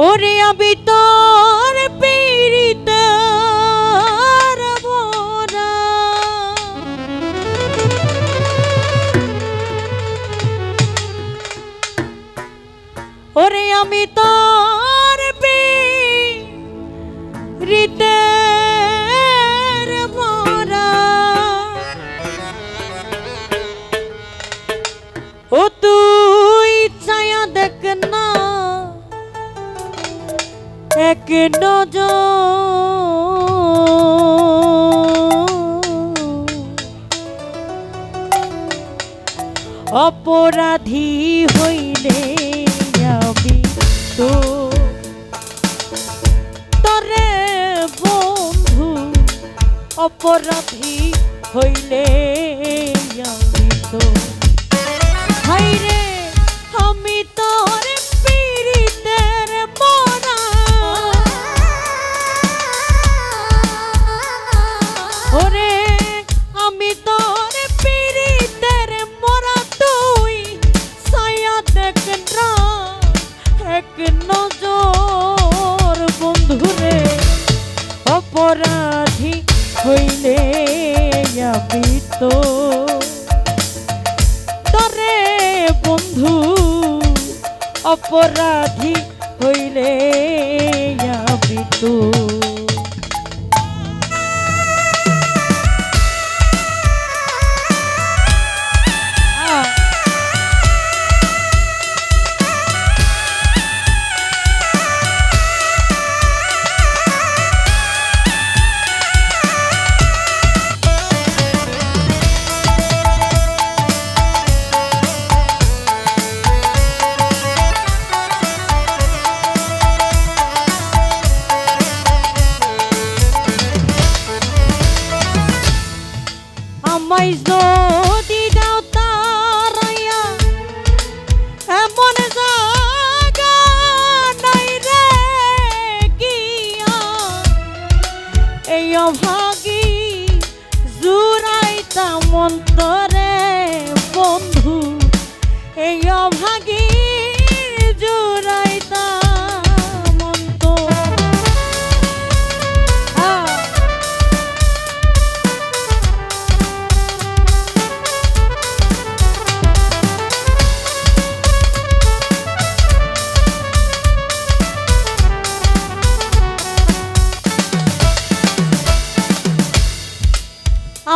ওরে আমি তোর পে অপরাধী হইলে আমি তো তরে বন্ধু অপরাধী হইলে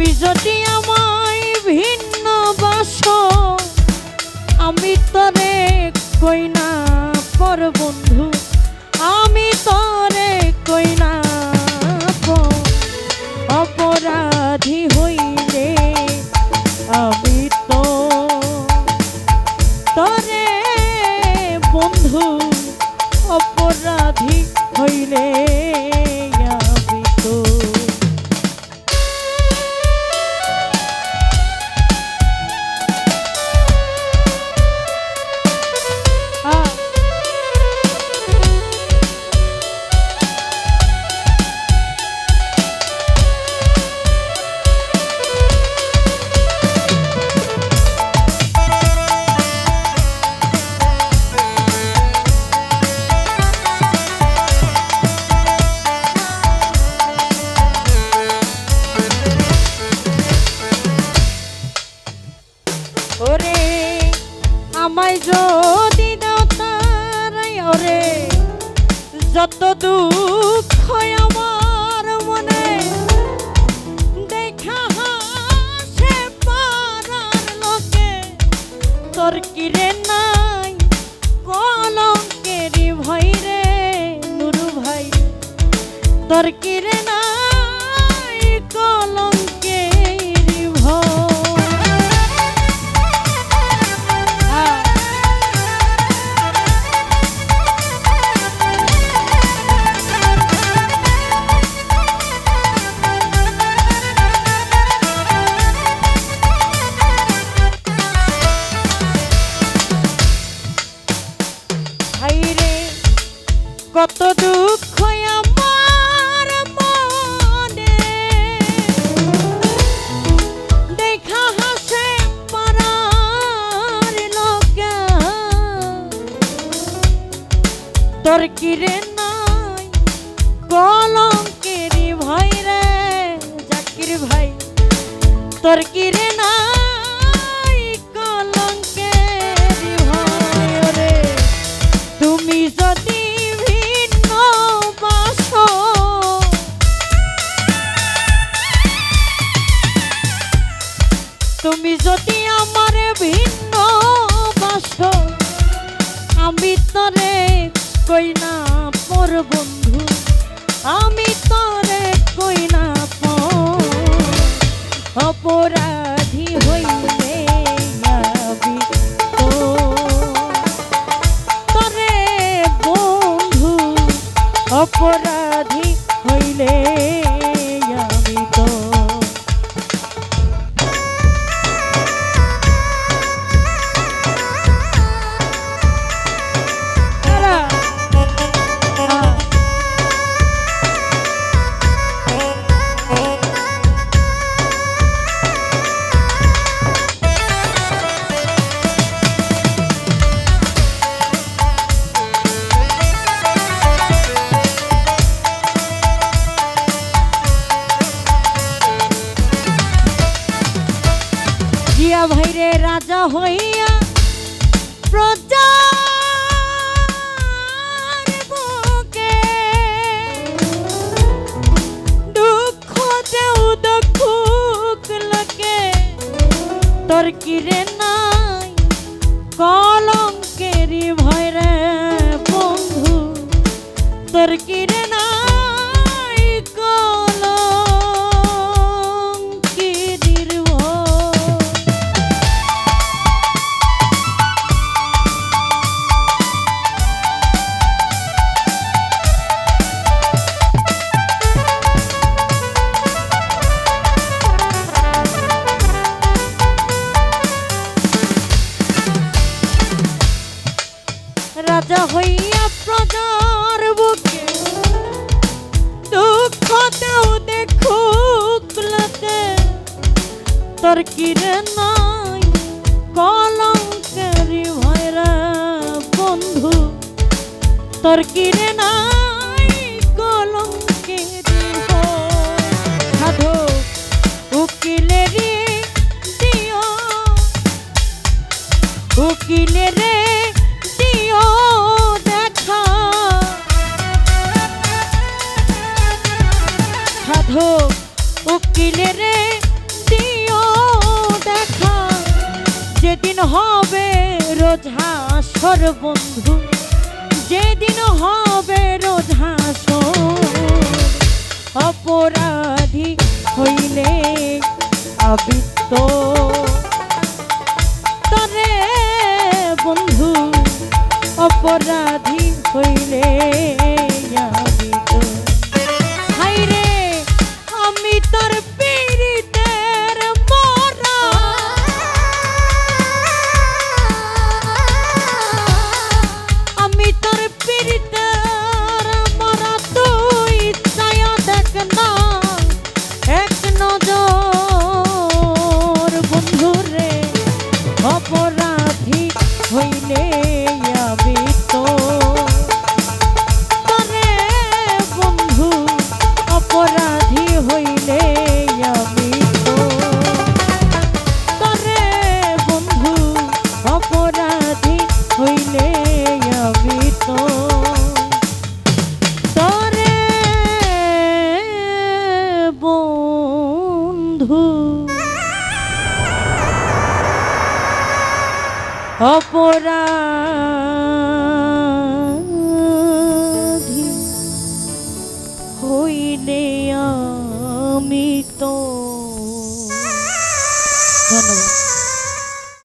ভাবি যদি আমায় ভিন্ন বাস আমি তরে কই না পর বন্ধু, আমি তরে কই না অপরাধী হইলে আমি তো তরে বন্ধু, অপরাধী হইলে কত দুঃখ আমার মনে। দেখা হাসে পারার লোকা। তোর কিরে নাই? কলঙ্কের ভাই রে, জাকির ভাই। তোর কিরে নাই কই না পর বন্ধু আমি তরে কই না অপরাধী হইলে আমি তো। তরে অপরাধী তোর কিরে নাই? কলঙ্কেরি ভয়রে বন্ধু। তোর কিরে রাজা হইয়া প্রজার বুকে দুঃখ দেও দেখুক লাগে তোর কিরে নাই কলঙ্কারি ভয়রা বন্ধু? তোর কিরে নাই উকিলে রে, দিও দেখা। যেদিন হবে রোজ হাসর বন্ধু, যেদিন হবে রোজ হাসর। অপরাধী হইলে আবিত্ত। বন্ধু। অপরাধী